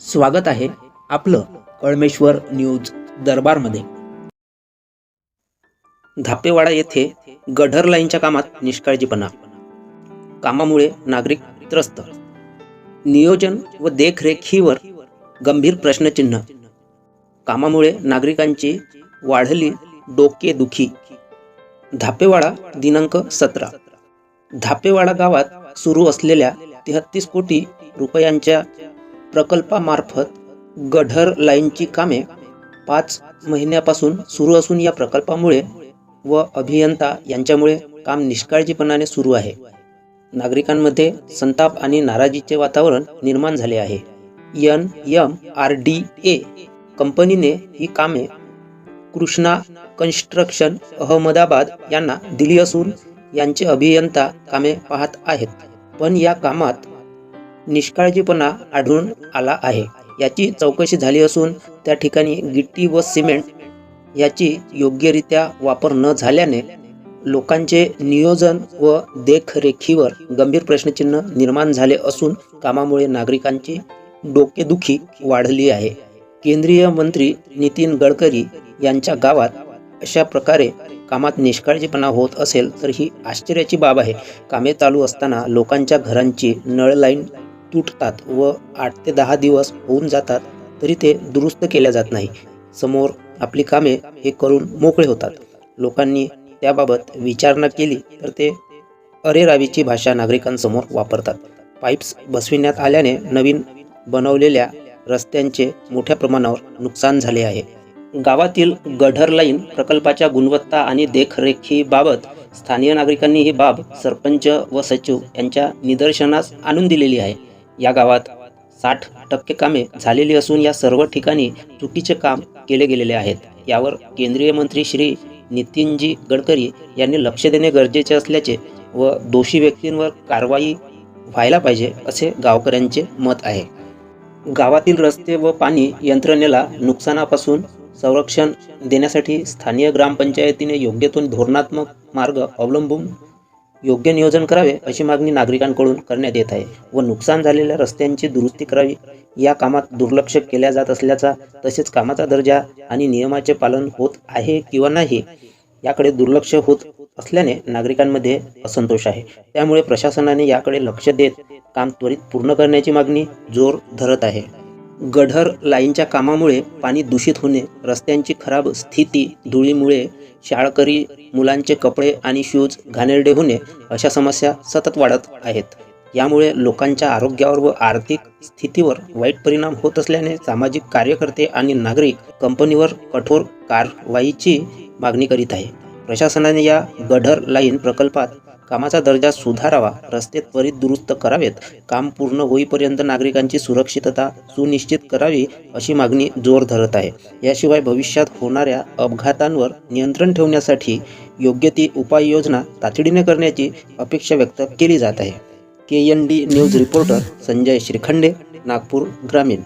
स्वागत आहे आपलं कळमेश्वर न्यूज दरबारमध्ये. धापेवाडा येथे गढर लाईनच्या कामात निष्काळजीपणा. कामामुळे नागरिक त्रस्त. नियोजन व देखरेखीवर गंभीर प्रश्नचिन्ह. कामामुळे नागरिकांची वाढली डोकेदुखी धापेवाडा दिनांक सतरा. धापेवाडा गावात सुरू असलेल्या तेहत्तीस कोटी रुपयांच्या प्रकल्पामार्फत गढर लाईनची कामे पाच महिन्यापासून सुरू असून या प्रकल्पामुळे व अभियंता यांच्यामुळे काम निष्काळजीपणाने सुरू आहे. नागरिकांमध्ये संताप आणि नाराजीचे वातावरण निर्माण झाले आहे. N M R D A कंपनीने ही कामे कृष्णा कन्स्ट्रक्शन अहमदाबाद यांना दिली असून यांचे अभियंता कामे पाहत आहेत. पण या कामात निष्काळजीपणा आढळून आला आहे. याची चौकशी झाली असून त्या ठिकाणी गिट्टी व सिमेंट याची योग्यरित्या वापर न झाल्याने लोकांचे नियोजन व देखरेखीवर गंभीर प्रश्नचिन्ह निर्माण झाले असून कामामुळे नागरिकांची डोकेदुखी वाढली आहे. केंद्रीय मंत्री नितीन गडकरी यांच्या गावात अशा प्रकारे कामात निष्काळजीपणा होत असेल तर ही आश्चर्याची बाब आहे. कामे चालू असताना लोकांच्या घरांची नळ लाईन तुटतात व आठ ते दहा दिवस होऊन जातात तरी ते दुरुस्त केल्या जात नाही. समोर आपली कामे हे करून मोकळे होतात. लोकांनी त्याबाबत विचारणा केली तर ते अरेरावीची भाषा नागरिकांसमोर वापरतात. पाईप्स बसविण्यात आल्याने नवीन बनवलेल्या रस्त्यांचे मोठ्या प्रमाणावर नुकसान झाले आहे. गावातील गढर लाईन प्रकल्पाच्या गुणवत्ता आणि देखरेखीबाबत स्थानिय नागरिकांनी ही बाब सरपंच व सचिव यांच्या निदर्शनास आणून दिलेली आहे. या गावात साठ टक्के कामे झालेली असून या सर्व ठिकाणी चुकीचे काम केले गेलेले आहेत. यावर केंद्रीय मंत्री श्री नितीनजी गडकरी यांनी लक्ष देणे गरजेचे असल्याचे व दोषी व्यक्तींवर कारवाई व्हायला पाहिजे असे गावकऱ्यांचे मत आहे. गावातील रस्ते व पाणी यंत्रणेला नुकसानापासून संरक्षण देण्यासाठी स्थानीय ग्रामपंचायतीने योग्य तो धोरणात्मक मार्ग अवलंबून योग्य नियोजन करावे अशी मागणी नागरिकांकडून करण्यात येत आहे व नुकसान झालेल्या रस्त्यांची दुरुस्ती करावी या कामात दुर्लक्ष केल्या जात असल्याचा तसेच कामाचा दर्जा आणि नियमाचे पालन होत आहे किंवा नाही याकडे दुर्लक्ष होत असल्याने नागरिकांमध्ये असंतोष आहे. त्यामुळे प्रशासनाने याकडे लक्ष देत काम त्वरित पूर्ण करण्याची मागणी जोर धरत आहे. गढर लाईनच्या कामामुळे पाणी दूषित होणे रस्त्यांची खराब स्थिती धुळीमुळे शाळकरी मुलांचे कपडे आणि शूज घाणेरडे होणे अशा समस्या सतत वाढत आहेत. यामुळे लोकांच्या आरोग्यावर व आर्थिक स्थितीवर वाईट परिणाम होत असल्याने सामाजिक कार्यकर्ते आणि नागरिक कंपनीवर कठोर कारवाईची मागणी करीत आहे. प्रशासनाने या गढर लाईन प्रकल्पात कामाचा दर्जा सुधारावा रस्ते त्वरित दुरुस्त करावेत काम पूर्ण होईपर्यंत नागरिकांची सुरक्षितता सुनिश्चित करावी अशी मागणी जोर धरत आहे. याशिवाय भविष्यात होणाऱ्या अपघातांवर नियंत्रण ठेवण्यासाठी योग्य ती उपाययोजना तातडीने करण्याची अपेक्षा व्यक्त केली जात आहे. K N D news reporter Sanjay Shrikhande Nagpur ग्रामीण.